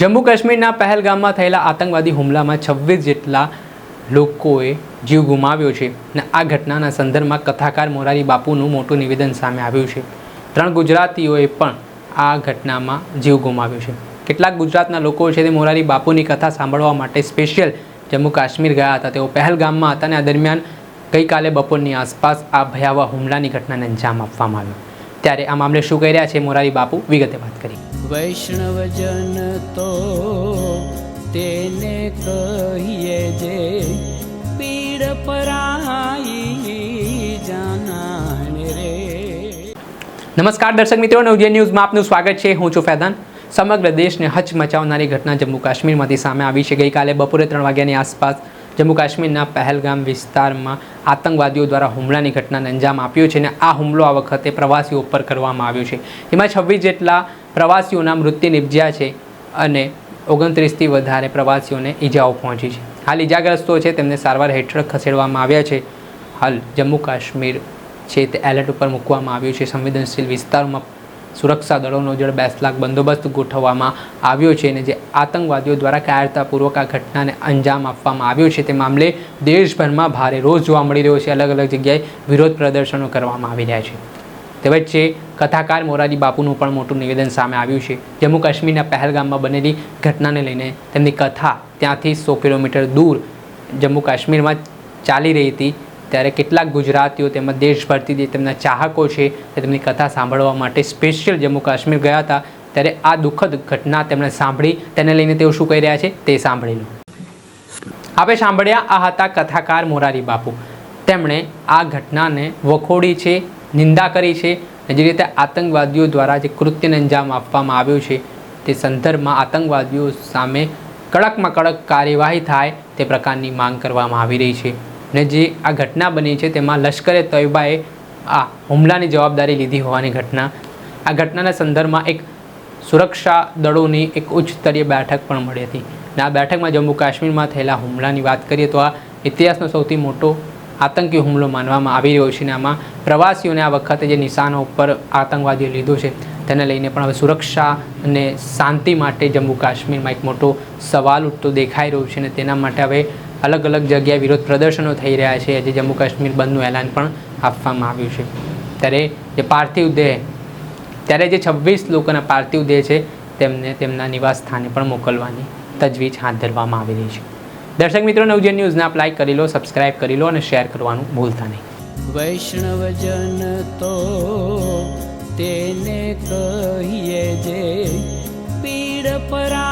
જમ્મુ કાશ્મીરના પહેલગામમાં થયેલા આતંકવાદી હુમલામાં છવ્વીસ જેટલા લોકોએ જીવ ગુમાવ્યો છે અને આ ઘટનાના સંદર્ભમાં કથાકાર મોરારી બાપુનું મોટું નિવેદન સામે આવ્યું છે. ત્રણ ગુજરાતીઓએ પણ આ ઘટનામાં જીવ ગુમાવ્યો છે. કેટલાક ગુજરાતના લોકો છે તે મોરારી બાપુની કથા સાંભળવા માટે સ્પેશિયલ જમ્મુ કાશ્મીર ગયા હતા. તેઓ પહેલગામમાં હતા અને આ દરમિયાન ગઈકાલે બપોરની આસપાસ આ ભયાવહ હુમલાની ઘટનાને અંજામ આપવામાં આવ્યો. ત્યારે આ મામલે શું કહી રહ્યા છે મોરારી બાપુ? વિગતે વાત કરી વૈષ્ણવજન તો તેને કહીએ જે પીડ પરાઈ જાનાને રે. નમસ્કાર દર્શક મિત્રો, નવજીવન ન્યૂઝમાં આપનું સ્વાગત છે. હું છું ફેદાન. સમગ્ર દેશને હચમચાવનારી ઘટના જમ્મુ કાશ્મીરમાંથી સામે આવી છે. ગઈકાલે બપોરે ત્રણ વાગ્યાની આસપાસ જમ્મુ કાશ્મીરના પહેલગામ વિસ્તારમાં આતંકવાદીઓ દ્વારા હુમલાની ઘટનાને અંજામ આપ્યો છે અને આ હુમલો આ વખતે પ્રવાસીઓ ઉપર કરવામાં આવ્યો છે. એમાં છવ્વીસ જેટલા પ્રવાસીઓના મૃત્યુ નિપજ્યા છે અને ઓગણત્રીસથી વધારે પ્રવાસીઓને ઈજાઓ પહોંચી છે. હાલ ઈજાગ્રસ્તો છે, તેમને સારવાર હેઠળ ખસેડવામાં આવ્યા છે. હાલ જમ્મુ કાશ્મીર છે તે એલર્ટ ઉપર મૂકવામાં આવ્યું છે. સંવેદનશીલ વિસ્તારોમાં સુરક્ષા દળોનો જળ બેસલાક બંદોબસ્ત ગોઠવવામાં આવ્યો છે અને જે આતંકવાદીઓ દ્વારા કાયરતાપૂર્વક આ ઘટનાને અંજામ આપવામાં આવ્યો છે, તે મામલે દેશભરમાં ભારે રોષ જોવા મળી રહ્યો છે. અલગ અલગ જગ્યાએ વિરોધ પ્રદર્શનો કરવામાં આવી રહ્યા છે. વચ્ચે કથાકાર મોરારી બાપુનું પણ મોટું નિવેદન સામે આવ્યું છે. જમ્મુ કાશ્મીરના પહેલગામમાં બનેલી ઘટનાને લઈને તેમની કથા ત્યાંથી સો કિલોમીટર દૂર જમ્મુ કાશ્મીરમાં ચાલી રહી હતી. ત્યારે કેટલાક ગુજરાતીઓ તેમજ દેશભરથી જે તેમના ચાહકો છે, તે તેમની કથા સાંભળવા માટે સ્પેશિયલ જમ્મુ કાશ્મીર ગયા હતા. ત્યારે આ દુઃખદ ઘટના તેમણે સાંભળી, તેને લઈને તેઓ શું કહી રહ્યા છે, તે સાંભળી લો. આપણે સાંભળ્યા આ હતા કથાકાર મોરારી બાપુ. તેમણે આ ઘટનાને વખોડી છે નિંદા કરી છે અને જે રીતે આતંકવાદીઓ દ્વારા જે કૃત્યને અંજામ આપવામાં આવ્યું છે, તે સંદર્ભમાં આતંકવાદીઓ સામે કડકમાં કડક કાર્યવાહી થાય તે પ્રકારની માંગ કરવામાં આવી રહી છે. ને જે આ ઘટના બની છે, તેમાં લશ્કરે તોયબાએ આ હુમલાની જવાબદારી લીધી હોવાની ઘટના. આ ઘટનાના સંદર્ભમાં એક સુરક્ષા દળોની એક ઉચ્ચ સ્તરીય બેઠક પણ મળી હતી. અને આ બેઠકમાં જમ્મુ કાશ્મીરમાં થયેલા હુમલાની વાત કરીએ તો આ ઇતિહાસનો સૌથી મોટો આતંકી હુમલો માનવામાં આવી રહ્યો છે અને આમાં પ્રવાસીઓને આ વખતે જે નિશાનો ઉપર આતંકવાદીઓ લીધો છે, તેને લઈને પણ હવે સુરક્ષા અને શાંતિ માટે જમ્મુ કાશ્મીરમાં એક મોટો સવાલ ઉઠતો દેખાઈ રહ્યો છે અને તેના માટે હવે અલગ અલગ જગ્યાએ વિરોધ પ્રદર્શનો થઈ રહ્યા છે. આજે જમ્મુ કાશ્મીર બંધનું એલાન પણ આપવામાં આવ્યું છે. ત્યારે જે પાર્થિવ દેહ, ત્યારે જે છવ્વીસ લોકોના પાર્થિવ દેહ છે, તેમને તેમના નિવાસ સ્થાને પણ મોકલવાની તજવીજ હાથ ધરવામાં આવી રહી છે. દર્શક મિત્રો નવજન ન્યૂઝને આપ લાઈક કરી લો સબસ્ક્રાઇબ કરી લો અને શેર કરવાનું ભૂલતા નહીં. વૈષ્ણવજન તો તેને કહીએ જે પીડ પરાઈ